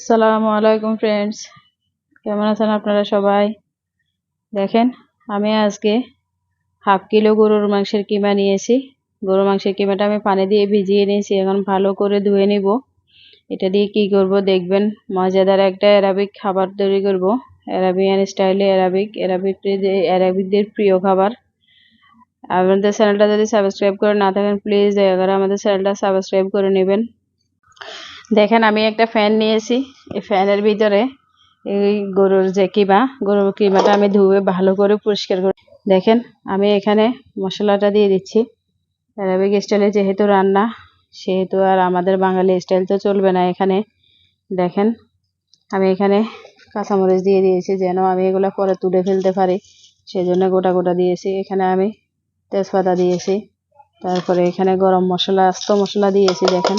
আসসালামু আলাইকুম ফ্রেন্ডস কেমন আছেন আপনারা সবাই? দেখেন, আমি আজকে হাফ কিলো গরুর মাংসের কিমা নিয়েছি। গরুর মাংসের কিমাটা আমি পানি দিয়ে ভিজিয়ে নিয়েছি। এখন ভালো করে ধুয়ে নিব। এটা দিয়ে কি করব দেখবেন। মজাদার একটা অ্যারাবিক খাবার তৈরি করব। অ্যারাবিয়ান স্টাইলে অ্যারাবিক অ্যারাবিক অ্যারাবিকদের প্রিয় খাবার। আপনাদের চ্যানেলটা যদি সাবস্ক্রাইব করে না থাকেন প্লিজ দয়া করে আমাদের চ্যানেলটা সাবস্ক্রাইব করে নেবেন। দেখেন, আমি একটা ফ্যান নিয়েছি। এই ফ্যানের ভিতরে এই গরুর যে কিমা গরুর কিমাটা আমি ধুয়ে ভালো করে পরিষ্কার করে দেখেন, আমি এখানে মশলাটা দিয়ে দিচ্ছি। অ্যারাবিক স্টাইলে যেহেতু রান্না, সেহেতু আর আমাদের বাঙালি স্টাইল তো চলবে না এখানে। দেখেন, আমি এখানে কাঁচামরিচ দিয়ে দিয়েছি যেন আমি এগুলো পরে তুলে ফেলতে পারি। সেজন্য গোটা গোটা দিয়েছি। এখানে আমি তেজপাতা দিয়েছি। তারপরে এখানে গরম মশলা, আস্ত মশলা দিয়েছি, দেখেন।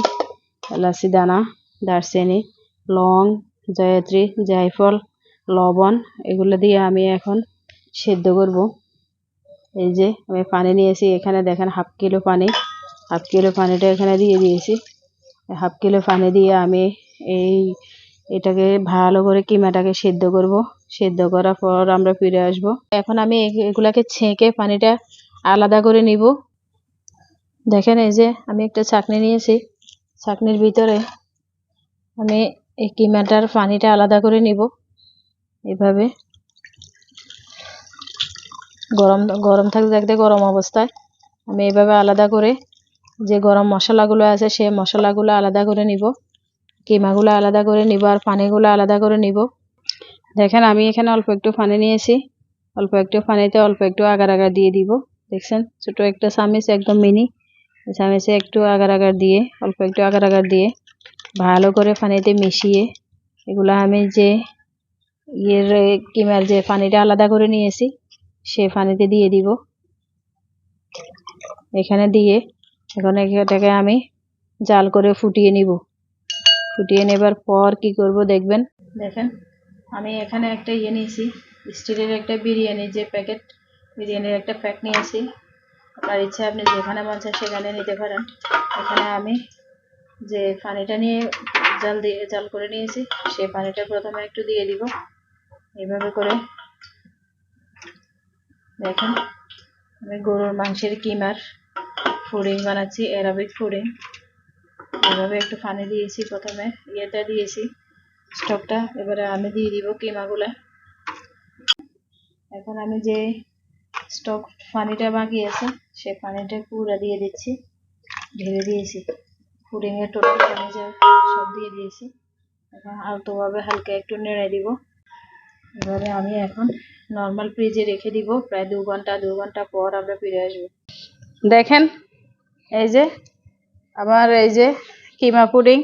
এলাচি দানা দারচিনি লং, জয়ত্রী, জায়ফল, লবণ, এগুলো দিয়ে আমি এখন সেদ্ধ করব। এই যে আমি পানি নিয়েছি, এখানে দেখেন হাফ কিলো পানি, হাফ কিলো পানিটা এখানে দিয়ে দিয়েছি। হাফ কিলো পানি দিয়ে আমি এই এটাকে ভালো করে কিমাটাকে সেদ্ধ করব। সেদ্ধ করার পর আমরা ফিরে আসব। এখন আমি এগুলাকে ছেঁকে পানিটা আলাদা করে নিব। দেখেন এই যে আমি একটা চাকনি নিয়েছি। চাকনির ভিতরে আমি এই কিমাটার পানিটা আলাদা করে নিব। এভাবে। গরম গরম থাকতে থাকতে গরম অবস্থায় আমি এভাবে আলাদা করে যে গরম মশলাগুলো আছে সে মশলাগুলো আলাদা করে নিব। কিমাগুলো আলাদা করে নিব আর পানিগুলো আলাদা করে নিব। দেখেন আমি এখানে অল্প একটু পানি নিয়েছি। অল্প একটু পানিতে অল্প একটু আগার আগার দিয়ে দিব। দেখছেন? ছোট একটা চামিচ একদম মিনি চামিচে একটু আগার আগার দিয়ে, অল্প একটু আগার আগার দিয়ে ভালো করে পানিতে মিশিয়ে এগুলো আমি যে ইয়ের কিমার যে পানিটা আলাদা করে নিয়েছি, সে পানিতে দিয়ে দিব। এখানে দিয়ে এখন এটাকে আমি জাল করে ফুটিয়ে নিব। ফুটিয়ে নেবার পর কি করব দেখবেন। দেখেন, আমি এখানে একটা ইয়ে নিয়েছি, স্টিলের একটা বিরিয়ানি যে প্যাকেট, বিরিয়ানির একটা প্যাক নিয়েছি। আপনার ইচ্ছা, আপনি যেখানে মন চায় সেখানে নিতে পারেন। এখানে আমি যে পানিটা নিয়ে জাল দিয়ে, জাল করে নিয়েছি, সেই পানিটা প্রথমে একটু দিয়ে দিব। এভাবে করে দেখেন, আমি গরুর মাংসের কিমার ফুডিং বানাচ্ছি, অ্যারাবিক ফুডিং এভাবে একটু পানি দিয়েছি, প্রথমে ইয়েটা দিয়েছি স্টকটা এবারে আমি দিয়ে দিব কিমাগুলা। এখন আমি যে স্টক পানিটা বাকি আছে, সে পানিটা পুরো দিয়ে দিচ্ছি, ঢেলে দিয়েছি। পুডিংয়ের টোটাল পানি যা সব দিয়ে দিয়েছি। এখন আলতোভাবে হালকা একটু নেড়ে দিব। এবারে আমি এখন নর্মাল ফ্রিজে রেখে দিব, প্রায় দু ঘণ্টা দু ঘণ্টা পর আমরা ফিরে আসব। দেখেন, এই যে, আমার এই যে কিমা পুডিং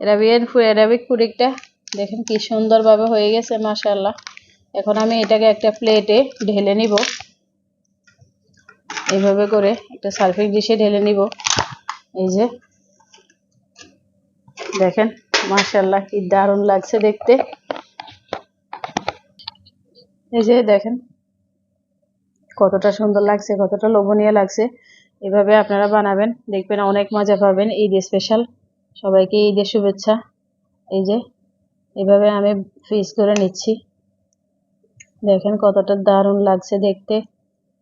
অ্যারাবিয়ান অ্যারাবিক পুডিংটা, দেখেন কি সুন্দরভাবে হয়ে গেছে মাশাল্লাহ এখন আমি এটাকে একটা প্লেটে ঢেলে নিব। এইভাবে করে একটা সার্ফিং ডিশে ঢেলে নিব। এই যে দেখেন মাশাল্লাহ কি দারুণ লাগছে দেখতে। এই যে দেখেন, কতটা সুন্দর লাগছে, কতটা লোভনীয় লাগছে। এভাবে আপনারা বানাবেন, দেখবেন অনেক মজা পাবেন ঈদ স্পেশাল সবাইকে ঈদের শুভেচ্ছা। এই যে এভাবে আমি ফ্রিজ করে নিচ্ছি। দেখেন কতটা দারুণ লাগছে দেখতে।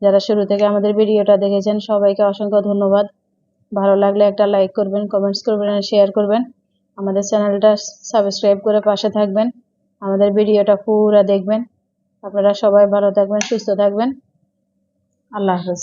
যারা শুরু থেকে আমাদের ভিডিওটা দেখেছেন, সবাইকে অসংখ্য ধন্যবাদ। ভালো লাগলে একটা লাইক করবেন কমেন্টস করবেন আর শেয়ার করবেন। আমাদের চ্যানেলটা সাবস্ক্রাইব করে পাশে থাকবেন। আমাদের ভিডিওটা পুরো দেখবেন। আপনারা সবাই ভালো থাকবেন, সুস্থ থাকবেন। আল্লাহ হাফেজ।